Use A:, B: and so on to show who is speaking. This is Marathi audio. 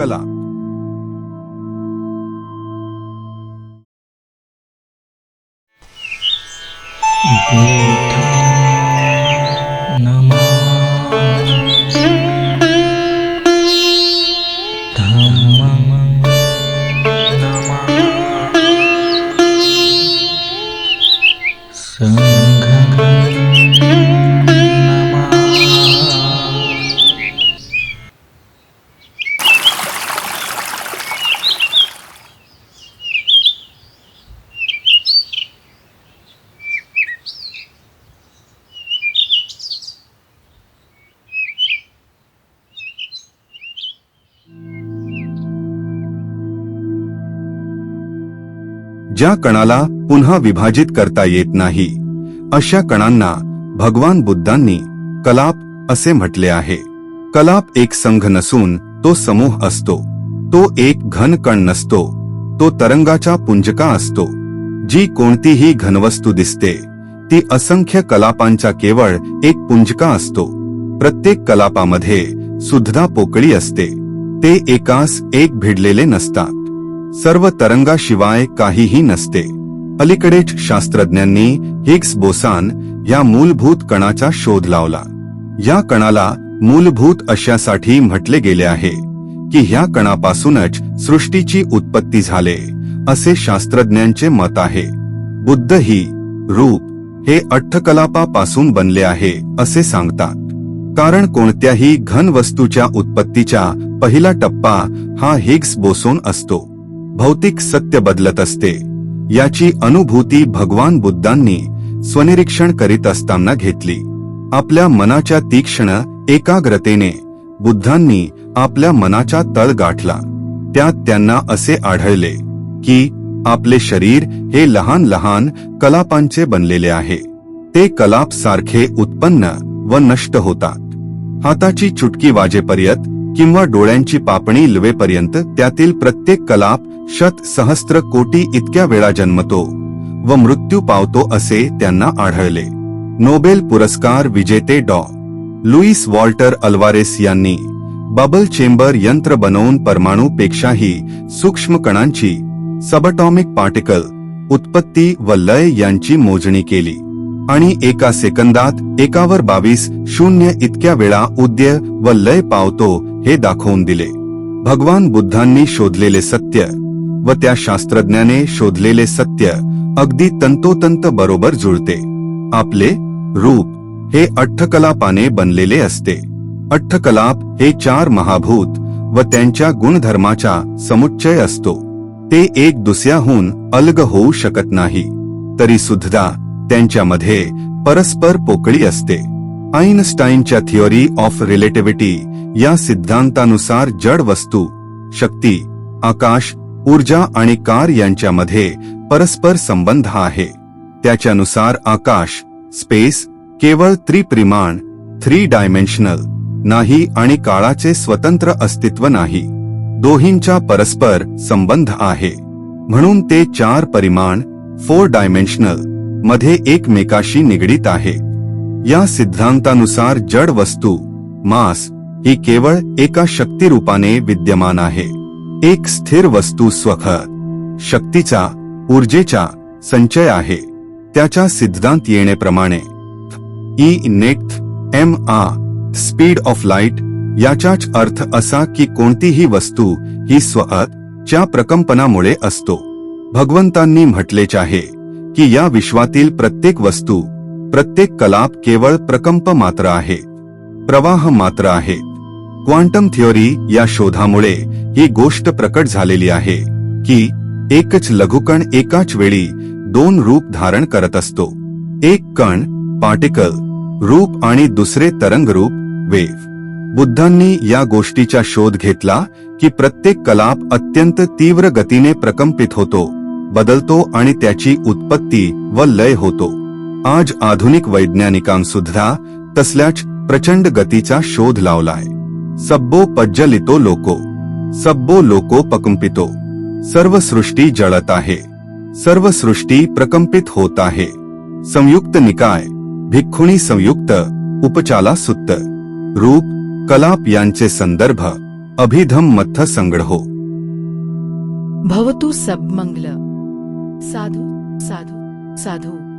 A: कला ज्या कणाला पुन्हा विभाजित करता येत नाही अशा कणांना भगवान बुद्धांनी कलाप असे म्हटले आहे. कलाप एक संघ नसून तो समूह असतो. तो एक घन कण नसतो. तो तरंगाचा पुंजका असतो. जी कोणतीही घनवस्तू दिसते ती असंख्य कलापांचा केवळ एक पुंजका असतो. प्रत्येक कलापामध्ये सुद्धा पोकळी असते. ते एकास एक भिडलेले नसतात. सर्व तरंगाशिवाय काहीही नसते. अलीकडेच शास्त्रज्ञांनी हिग्स बोसान या मूलभूत कणाचा शोध लावला. या कणाला मूलभूत अशासाठी म्हटले गेले आहे की ह्या कणापासूनच सृष्टीची उत्पत्ती झाले असे शास्त्रज्ञांचे मत आहे. बुद्ध ही रूप हे अठ्ठकलापापासून बनले आहे असे सांगतात. कारण कोणत्याही घन वस्तूच्या उत्पत्तीचा पहिला टप्पा हा हिग्स बोसोन असतो. भौतिक सत्य बदलत असते. याची अनुभूती भगवान बुद्धांनी स्वनिरीक्षण करीत असताना घेतली. आपल्या मनाच्या तीक्ष्ण एकाग्रतेने बुद्धांनी आपल्या मनाचा तळ गाठला. त्यात त्यांना असे आढळले की आपले शरीर हे लहान लहान कलापांचे बनलेले आहे. ते कलाप सारखे उत्पन्न व नष्ट होतात. हाताची चुटकी वाजेपर्यंत किंवा डोळ्यांची पापणी लवेपर्यंत त्यातील प्रत्येक कलाप शत सहस्त्र कोटी इतक्या वेळा जन्मतो व मृत्यू पावतो असे त्यांना आढळले. नोबेल पुरस्कार विजेते डॉ. लुईस वॉल्टर अल्वारेस यांनी बबल चेंबर यंत्र बनवून परमाणूपेक्षाही सूक्ष्म कणांची सबटॉमिक पार्टिकल उत्पत्ती व लय यांची मोजणी केली. आणि एका सेकंदात एकावर बावीस शून्य इतक्या वेळा उद्य व लय पावतो हे दाखवून दिले. भगवान बुद्धांनी शोधलेले सत्य व त्या शास्त्रज्ञाने शोधलेले सत्य अगदी तंतोतंत बरोबर जुळते. आपले रूप हे अठ्ठकलापाने बनलेले असते. अठ्ठकलाप हे चार महाभूत व त्यांच्या गुणधर्माचा समुच्चय असतो. ते एक दुसऱ्याहून अलग होऊ शकत नाही. तरी सुद्धा त्यांच्यामध्ये परस्पर पोकळी असते. आईनस्टाईनच्या थिअरी ऑफ रिलेटिव्हिटी या सिद्धांतानुसार जड वस्तू शक्ती आकाश ऊर्जा आणि कार यांच्यामध्ये परस्पर संबंध आहे. त्याच्यानुसार आकाश स्पेस केवळ त्रिप्रिमाण थ्री डायमेन्शनल नाही आणि काळाचे स्वतंत्र अस्तित्व नाही. दोहींचा परस्पर संबंध आहे. म्हणून ते चार परिमाण फोर डायमेन्शनलमध्ये एकमेकाशी निगडीत आहे. या सिद्धांतानुसार जड वस्तू मास ही केवळ एका शक्तिरूपाने विद्यमान आहे. एक स्थिर वस्तू स्वख शक्तीचा ऊर्जेचा संचय आहे. त्याच्या सिद्धांत येणेप्रमाणे ई नेट एम आ स्पीड ऑफ लाइट याचाच अर्थ असा की कोणतीही वस्तू ही स्वत च्या प्रकंपनामुळे असतो. भगवंतांनी म्हटलेच आहे की या विश्वातील प्रत्येक वस्तू प्रत्येक कलाप केवळ प्रकंप मात्र आहे. प्रवाह मात्र आहे. क्वांटम थिअरी या शोधामुळे ही गोष्ट प्रकट झालेली आहे की एकच लघुकण एकाच वेळी दोन रूप धारण करत असतो. एक कण पार्टिकल रूप आणि दुसरे तरंग रूप वेव्ह बुद्धांनी या गोष्टीचा शोध घेतला की प्रत्येक कलाप अत्यंत तीव्र गतीने प्रकंपित होतो बदलतो आणि त्याची उत्पत्ती व लय होतो. आज आधुनिक वैज्ञानिकांसुद्धा तसल्याच प्रचंड गतीचा शोध लावलाय. सब्बो पज्जलितो लोको, सब्बो लोको पकंपितो सर्व सृष्टि जड़ता है सर्व सृष्टि प्रकंपित होता है संयुक्त निकाय भिक्षुणी संयुक्त, उपचाला सुत्त। रूप, कलाप यांचे संदर्भ, अभिधम मत्थ संगड़ हो
B: भवतु सब मंगल। साधु साधु साधु।